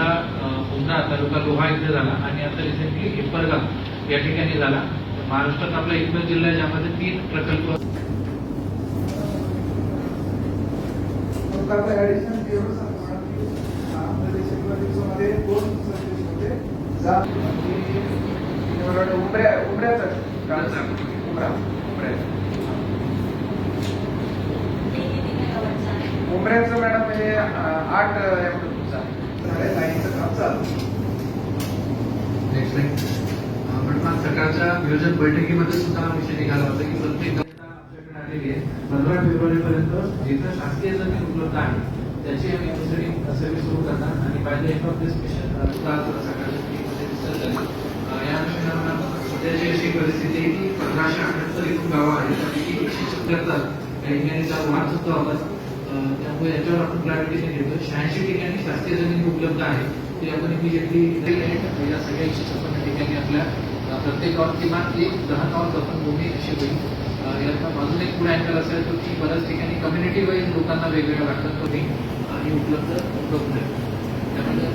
आपला पुन्हा तालुका लोहा इथे झाला आणि आता रिसेंटली हिप्परगाव या ठिकाणी झाला. महाराष्ट्रात आपला एकमेव जिल्हा आहे ज्यामध्ये तीन प्रकल्प उमऱ्याचं मॅडम हे आठ एवढं तुमचा झाडे लाईनचं काम चालू. नेक्स्ट सकाळच्या नियोजन बैठकीमध्ये सुद्धा हा विषय निघाला होता की प्रत्येक गावाला आपल्याकडे आलेली आहे. पंधरा फेब्रुवारी पर्यंत जिथं शासकीय जमीन उपलब्ध आहे त्याची आम्ही दुसरी सर्व्हिस सुरू करणार आणि by the end of this mission सकाळच्या या अनुषंगानं सध्याची अशी परिस्थिती आहे की पंधराशे अठ्याहत्तर एकूण गावं आहेत त्यापैकी एकशे सत्याहत्तर या ठिकाणी त्या सुद्धा होतात त्यामुळे याच्यावर आपण प्रायोरिटी घेतो शहाऐंशी ठिकाणी शासकीय जमीन उपलब्ध आहे ते आपण इमिजिएटली या सगळ्या एकशे छप्पन्न ठिकाणी आपल्या प्रत्येक गावात किमान एक दहा गावात आपण भूमी अशी होईल. अं, अजून एक पुढे अँगल असेल तर की बऱ्याच ठिकाणी कम्युनिटी वाईज लोकांना वेगवेगळ्या वाटतात तुम्ही आणि उपलब्ध उपलब्ध आहे त्यामुळे